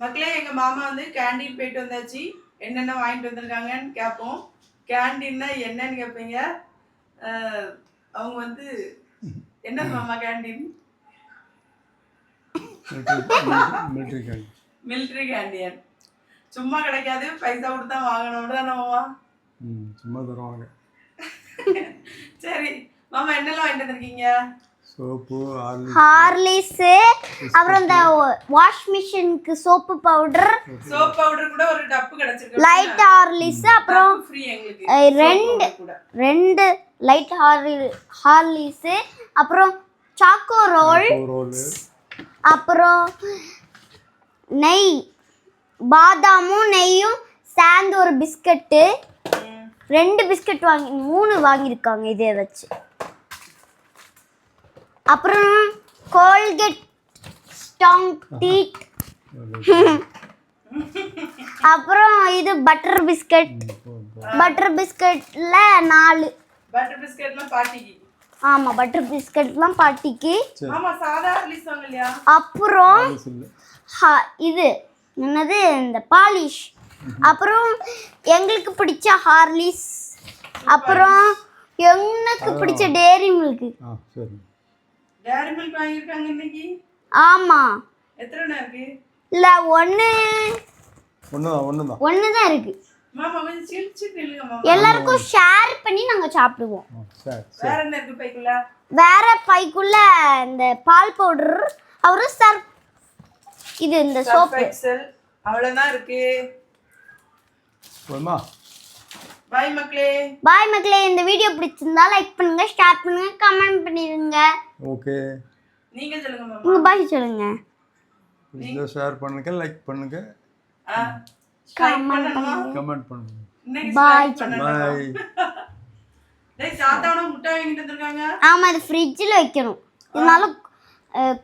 மக்களே எங்க மாமா வந்து கேண்டீன் போயிட்டு வந்தாச்சு. என்னென்ன வாங்கிட்டு வந்திருக்காங்கன்னு கேட்போம் கேண்டீன்னா என்னன்னு கேட்பீங்க அவங்க வந்து என்ன மாமா கேண்டீன் மிலிட்ரி கேண்ட் மிலிட்ரி கேண்டீன் சும்மா கிடைக்காது பைசா கொடுத்து தான் வாங்கணும் தானே மாமா? சும்மா தருவாங்க. சரி மாமா என்னெல்லாம் வாங்கிட்டு வந்திருக்கீங்க? சோப்பு ஹார்லிஸு அப்புறம் இந்த வாஷ் மிஷினுக்கு சோப்பு பவுடர். சோப் பவுடர் கூட ஒரு டப்பு கிடைச்சிருக்கு லைட் ஹார்லிஸ் அப்புறம் ரெண்டு ரெண்டு லைட் ஹார்லி ஹார்லிஸு அப்புறம் சாக்கோ ரோல் அப்புறம் நெய் பாதாமும் நெய்யும் சேர்ந்து ஒரு பிஸ்கட்டு. ரெண்டு பிஸ்கட் வாங்கி மூணு வாங்கியிருக்காங்க இதே வச்சு. அப்புறம் கோல்கேட் ஸ்டாங் டீட் அப்புறம் இது பட்டர் பிஸ்கட். பட்டர் பிஸ்கட்ல நாலு. பட்டர் பிஸ்கெட்லாம் பாட்டிக்கு. ஆமாம் பட்டர் பிஸ்கட்லாம் பாட்டிக்கு. ஆமா சாதா ரிலீஸ் இல்லையா? அப்புறம் இது என்னது? இந்த பாலிஷ். அப்புறம் எங்களுக்கு பிடிச்ச ஹார்லிஸ். அப்புறம் எனக்கு பிடிச்ச டேரி சரி. டேரி மில்க் வாங்கியிருக்காங்க இன்னைக்கு? ஆமாம் எத்தனை இருக்கு? இல்லை ஒன்று ஒன்று தான் ஒன்று தான் ஒன்று தான் இருக்கு. மாமா கொஞ்சம் சிரிச்சு நில்லுங்க மாமா. எல்லாருக்கும் ஷேர் பண்ணி நாங்கள் சாப்பிடுவோம். வேற என்ன இருக்கு பைக்குள்ள? வேற பைக்குள்ள இந்த பால் பவுடர் அப்புறம் சர் இது இந்த சோப்பு எக்ஸல் அவ்வளவுதான் இருக்கு. போதுமா? பாய் மக்களே. பாய் மக்களே இந்த வீடியோ பிடிச்சிருந்தா லைக் பண்ணுங்க ஷேர் பண்ணுங்க கமெண்ட் பண்ணிடுங்க. ஓகே. நீங்க சொல்லுங்க மாமா. உங்க பாய் சொல்லுங்க. இதை ஷேர் பண்ணுங்க லைக் பண்ணுங்க. கமெண்ட் பண்ணுங்க. Bye. strike பண்ணணும்? பாய் டேய் சாத்தாவன முட்டை வாங்கிட்டு வந்திருக்காங்க. ஆமா இது ஃப்ரிட்ஜில் வைக்கணும். இதனால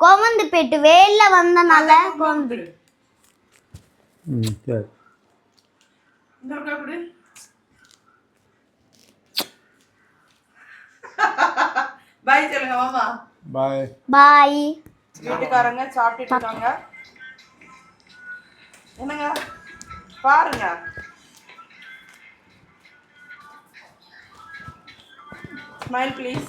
கோவந்து போயிட்டு வெயில்ல வந்தனால கோவந்து. ம் சரி இந்த பக்கம் கொடு பாய் சொல்லுங்க மாமா. பாய் பாய் வீட்டுக்காரங்க சாப்பிட்டுட்டு இருக்காங்க. என்னங்க? பாருங்க. Smile please